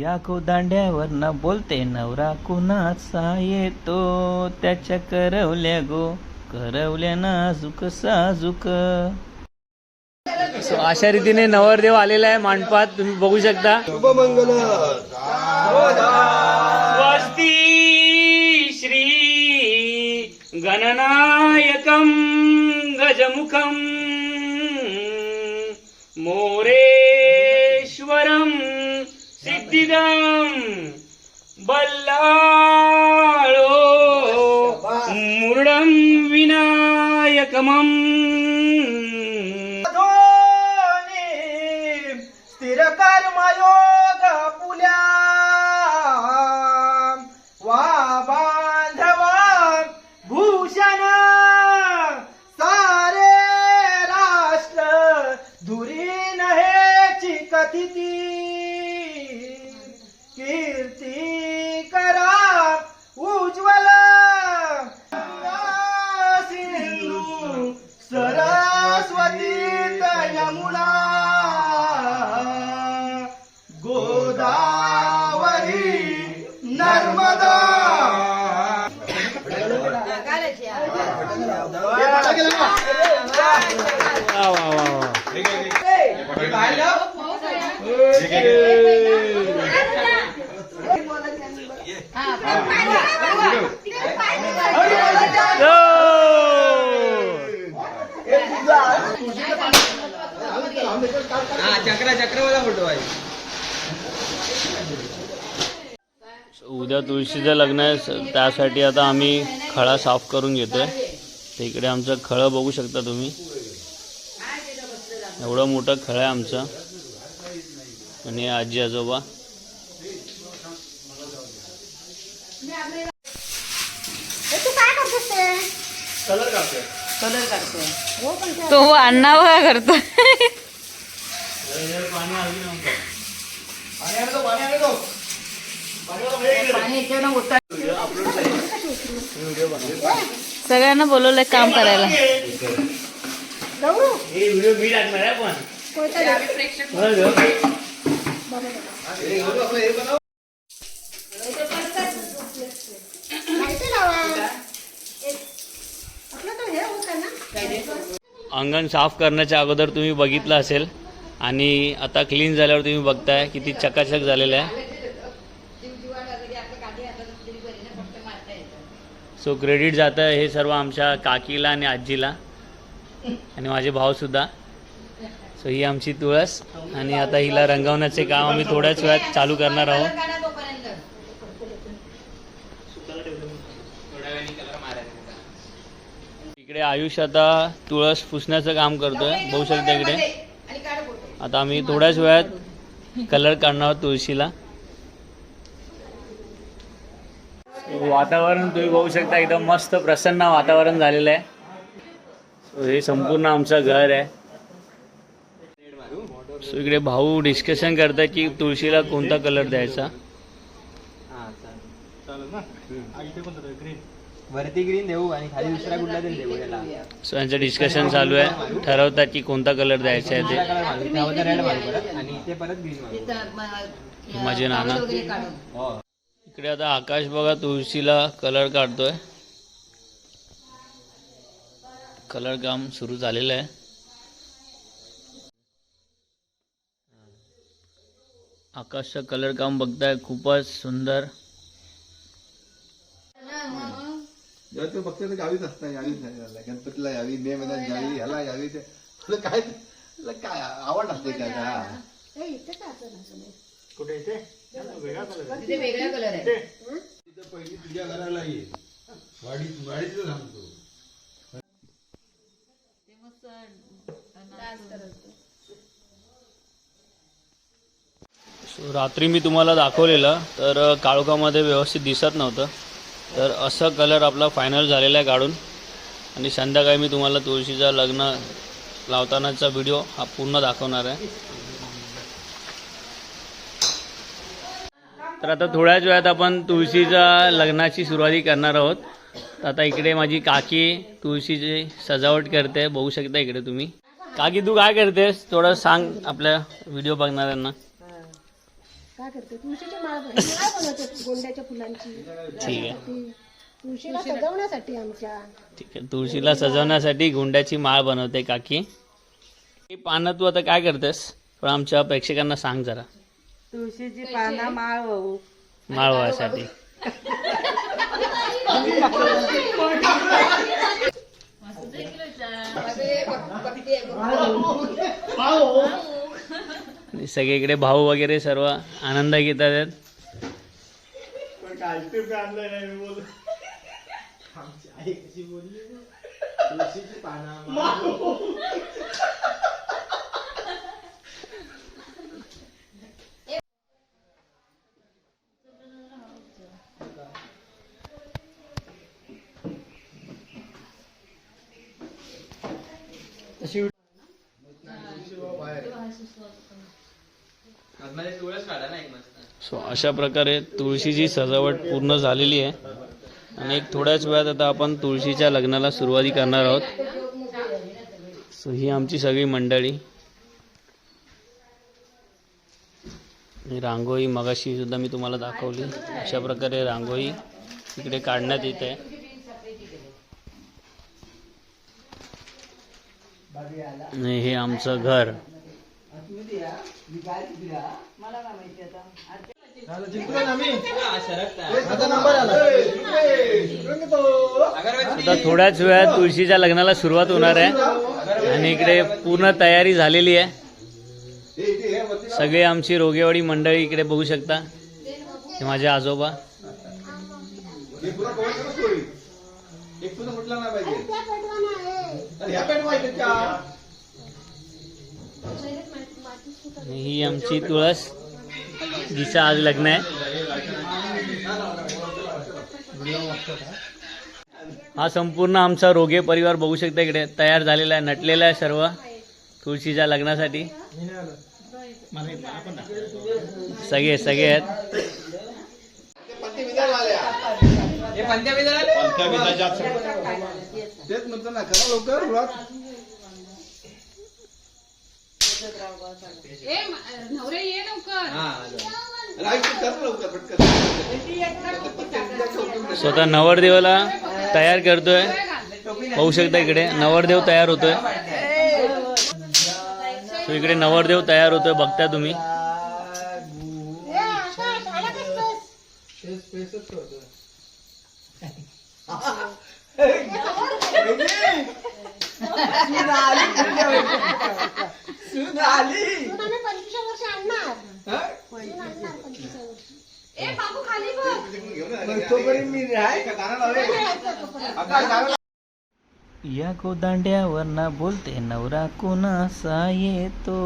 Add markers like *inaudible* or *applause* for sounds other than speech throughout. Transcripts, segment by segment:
या दांड्यावर न बोलते नवरा कुणाचा येतो? त्याच्या करवल्या गो करवल्या नाजूक साजूक. सो अशा रीतीने नवरदेव आलेला आहे मांडपात तुम्ही बघू शकता. स्वस्ती श्री गणनायकं गजमुखं मोरेश्वरं. सिद्धिदं बल्लाळो मुरडं विनायकमम् उद्या तुळशीचं लग्न आहे त्यासाठी आता आम्ही खळा साफ करून घेतोय. तिकडे आमचं खळं बघू शकता तुम्ही. एवढं मोठं खळं आहे आमचं. आणि आजी आजोबा. तू हो पण ते- तो अण्णा बघा करतो सगळ्यांना बोलवलंय काम करायला. हे व्हिडिओ मी टाकणार आहे पण. कोणतं हे अंगण साफ करण्याच्या अगोदर तुम्ही बघितलं असेल आणि आता क्लीन झाल्यावर तुम्ही बघताय किती चकाचक झालेलं आहे. सो क्रेडिट जातं हे सर्व आमच्या काकीला आणि आजीला. आणि माझे भाऊसुद्धा सो ही आमची तुळस आणि आता हिला रंगवण्याचे काम आम्ही थोड्याच वेळात चालू करणार आहोत. इकडे आयुष आता तुळस पुसण्याचं काम करतोय. बघू शकता इकडे. आता आम्ही थोड्याच वेळात कलर काढणार आहोत तुळशीला. वातावरण तुम्ही बघू शकता एकदम मस्त प्रसन्न वातावरण झालेलं आहे. हे संपूर्ण आमचं घर आहे. सो इकडे भाऊ डिस्कशन करताय की तुळशीला कोणता कलर द्यायचा? वरती ग्रीन देऊ आणि खाली दुसरा कुठला तरी देऊ याला. सो यांचं डिस्कशन चालू आहे. ठरवतात की कोणता कलर द्यायचा आहे ते. रेड आणि इथे परत ग्रीन माझे नाना. इकडे आता आकाश बघा तुळशीला कलर काढतोय. कलर काम सुरू झालेलं आहे. आकाशचं कलर काम बघताय खूपच सुंदर. तू बघतो तर गावीच असतं यावीच नाही गणपतीला यावी मे महिन्यात यावी ह्याला यावी ते तुला काय काय आवड असते हे इथे काय. कुठे इथे? तिथं पहिली तुझ्या घराला ये. वाडीत वाडीत सांगतो सो रात्री मी तुम्हाला दाखवलेलं तर काळोखामध्ये व्यवस्थित दिसत नव्हतं. तर असं कलर आपला फायनल झालेला आहे काढून. आणि संध्याकाळी मी तुम्हाला तुळशीचं लग्न लावतानाचा व्हिडिओ हा पूर्ण दाखवणार आहे. तर आता थोड्याच वेळात आपण तुळशीच्या लग्नाची सुरुवाती करणार आहोत. तर आता इकडे माझी काकी तुळशीची सजावट करते. बघू शकता इकडे तुम्ही. काकी तू काय करतेस? थोडं सांग आपल्या व्हिडिओ बघणाऱ्यांना. काय करते? तुळशीची माळ बन- माळ बनवते गोंड्याच्या फुलांची. ठीक आहे. तुळशीला सजवण्यासाठी आमच्या. ठीक आहे. तुळशीला सजवण्यासाठी गुंड्याची माळ बनवते काकी. हे पानं तू आता काय करतेस? पण आमच्या प्रेक्षकांना सांग जरा. तुळशीची पानं माळ वाहू. माळ व्हायसाठी *laughs* आणि सगळीकडे भाऊ वगैरे सर्व आनंद घेतात. आहेत. सो अशा प्रकारे तुळशीची सजावट पूर्ण झालेली आहे. आणि एक थोड्याच वेळात आता आपण तुळशीच्या लग्नाला सुरुवाती करणार आहोत. सो ही आमची सगळी मंडळी. रांगोळी मगाशी सुद्धा मी तुम्हाला दाखवली. अशा प्रकारे रांगोळी इकडे काढण्यात येत आहे. आणि हे आमचं घर. आता? थोड्याच वेळात तुळशीच्या लग्नाला सुरुवात होणार आहे. आणि इकडे पूर्ण तयारी झालेली आहे. हे हे. सगळे आमची रोगेवाडी मंडळी इकडे बघू शकता. हे माझे आजोबा. म्हटलं नाही पाहिजे ही आमची तुळस जिचं आज लग्न आहे. हा संपूर्ण आमचा रोगे परिवार बघू शकता इकडे. तयार झालेला आहे नटलेला आहे सर्व तुळशीच्या लग्नासाठी. सगळे सगळे आहेत. तेच म्हणतो ना करा लवकर मुळात ए म- नवरे ये लवकर. हा आलो. अरे ऐक तू कर लवकर पटकन. पंते विधान ठेवतो. स्वतः नवरदेवाला तयार करतोय. बघू शकता इकडे नवरदेव तयार होतोय. सो इकडे नवरदेव तयार होतोय बघता तुम्ही. ए आकाश आला कसं सून आम्ही पंचवीस वर्ष आणणार. सून आणणार पंचवीस वर्ष. ए बाबू खाली बघ. एका दाना लावे. आता दाना या गोदांड्यावर ना बोलते नवरा कोणासा येतो?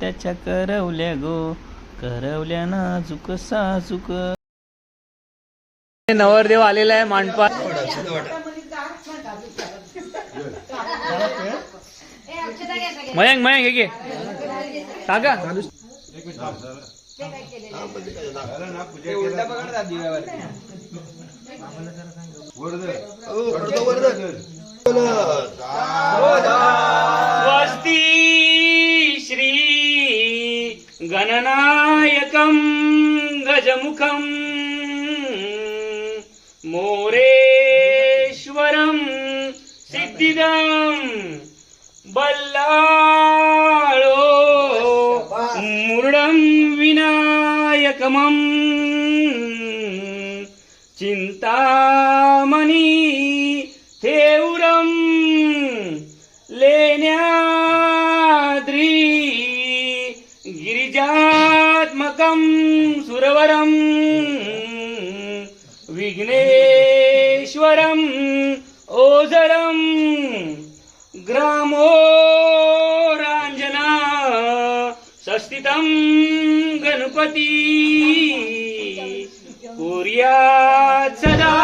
त्याच्या करवल्या गो करवल्या नाजूक साजूक नवरदेव आलेला आहे मांडपा मयांक मयांक हे घे टाका स्वस्ती श्री गणनायकं गजमुखं मोरे सिद्धिदं बल्लाळो मुरुडं विनायकमं चिन्तामणि ग्रामोराञ्जना सस्थितं गणपती। कुर्यात् सदा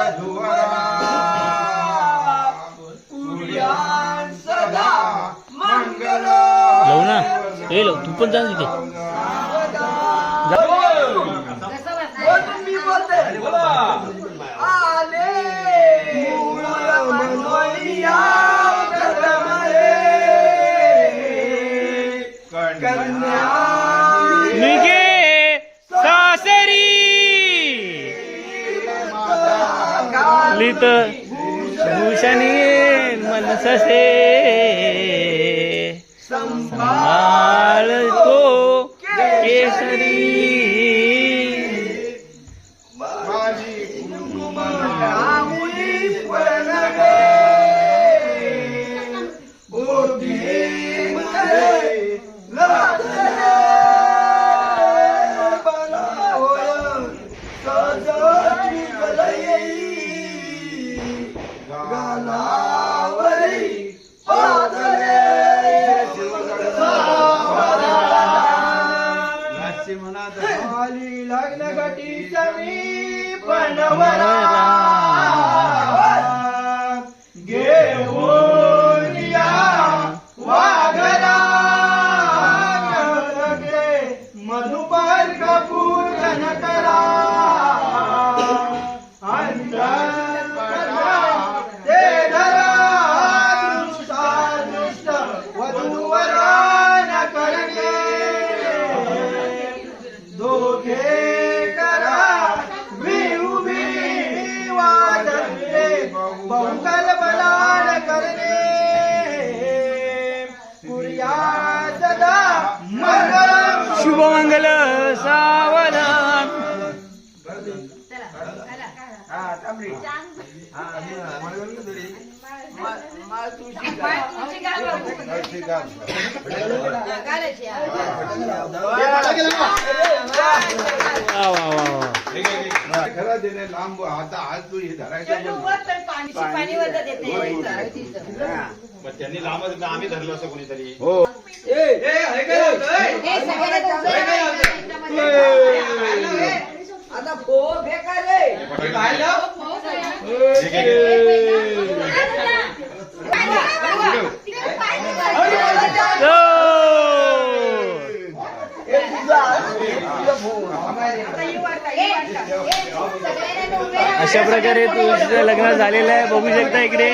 वधूवरा कुर्यान सदा मंगल लव ना ए लव तू पण जा ना भूषणी मनससे लग्न गटीच्या मी बनवरा बहुकल बलान करणे. कुर्या सदा मंगल शुभ मंगल सावधान वा वा वा वा खरं देणे लांब आता आज तू हे धरायचं पाणी वरती देते मग त्यांनी लांबच आम्ही धरलं असं कोणीतरी हो आता भो फेकायले अशा प्रकारे तुझं लग्न झालेलं आहे बघू शकता इकडे.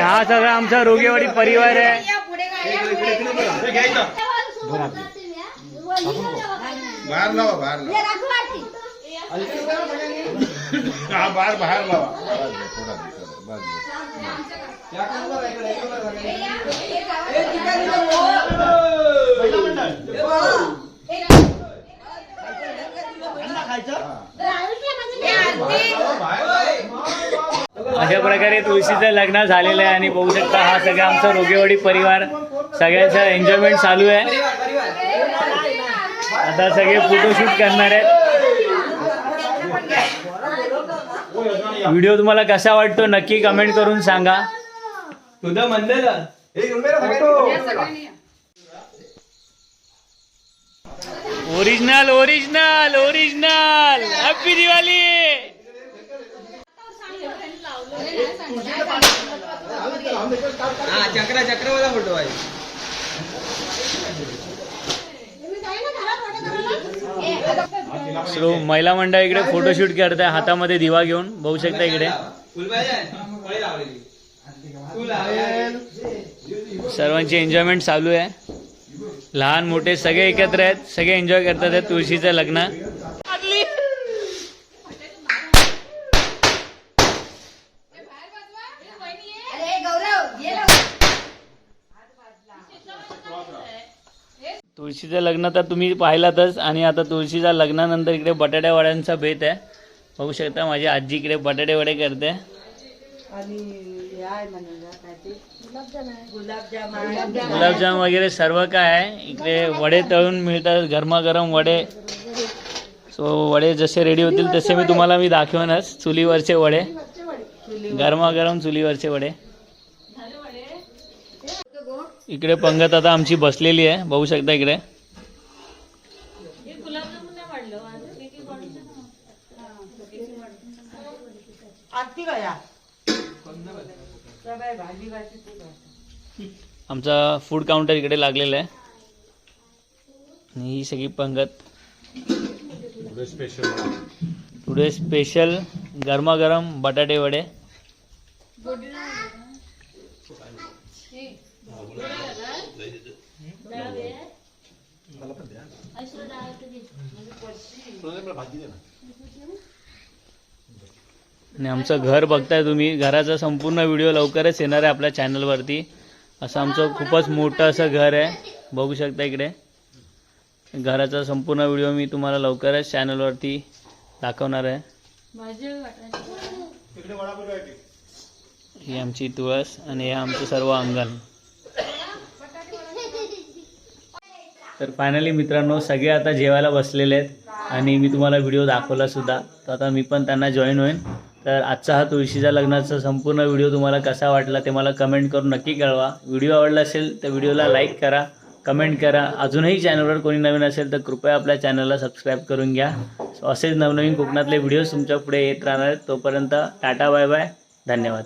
हा सगळा आमचा रोगेवाडी परिवार आहे. बाहेर लावा बाहेर लावा. हा बाहेर अशा प्रकारे तुळशीचं लग्न झालेलं आहे आणि बघू शकता हा सगळा आमचा रोगेवाडी परिवार. सगळ्यांचा एन्जॉयमेंट चालू आहे. आता सगळे फोटोशूट करणार आहेत. व्हिडिओ तुम्हाला कसा वाटतो नक्की कमेंट करून सांगा. तुझं म्हणलेलं. Original original original happy Diwali हा चक्रा चक्रवाला फोटो आहे. सो महिला मंडळ इकडे फोटोशूट करत आहे हातामध्ये दिवा घेऊन बघू शकता इकडे. सर्वांची एन्जॉयमेंट चालू आहे. लहान मोठे सगळे एकत्र आहेत सगळे एन्जॉय करतात तुळशीचं लग्न. तुळशीचं लग्न तर तुम्ही पाहिलातच आणि आता तुळशीच्या लग्नानंतर इकडे बटाट्या वड्यांचा बेत आहे. बघू शकता माझी आजी इकडे बटाटे वडे करते गुलाबजाम वगैरे सर्व काय आहे. इकडे वडे तळून मिळतात गरमागरम वडे. सो वडे जसे रेडी होतील तसे मी तुम्हाला मी दाखवेनच. चुलीवरचे वडे. गरमागरम चुलीवरचे वडे. इकडे पंगत आता आमची बसलेली आहे. बघू शकता इकडे. आमचा फूड काउंटर इकडे लागलेला आहे. आणि ही सगळी पंगत. टुडे स्पेशल गरमागरम बटाटे वडे. आणि आमचं घर बघताय तुम्ही. घराचा संपूर्ण व्हिडिओ लवकरच येणार आहे आपल्या चॅनलवरती असं आमचं खूपच मोठं असं घर आहे. बघू शकता इकडे. घराचा संपूर्ण व्हिडिओ मी तुम्हाला लवकरच चॅनलवरती दाखवणार आहे. ही आमची तुळस आणि हे आमचं सर्व अंगण. तर फायनली मित्रांनो सगळे आता जेवायला बसलेले आहेत आणि मी तुम्हाला व्हिडिओ दाखवलासुद्धा तर आता मी पण त्यांना जॉईन होईन. तर आजचा हा तुळशीच्या लग्नाचा संपूर्ण व्हिडिओ तुम्हाला कसा वाटला ते मला कमेंट करून नक्की कळवा. व्हिडिओ आवडला असेल तर व्हिडिओला लाईक करा कमेंट करा. अजूनही चॅनलवर कोणी नवीन असेल तर कृपया आपल्या चॅनलला सबस्क्राईब करून घ्या. असेच नवनवीन कोकणातले व्हिडिओज तुमच्यापुढे येत राहणार आहेत. तोपर्यंत टाटा बाय बाय धन्यवाद.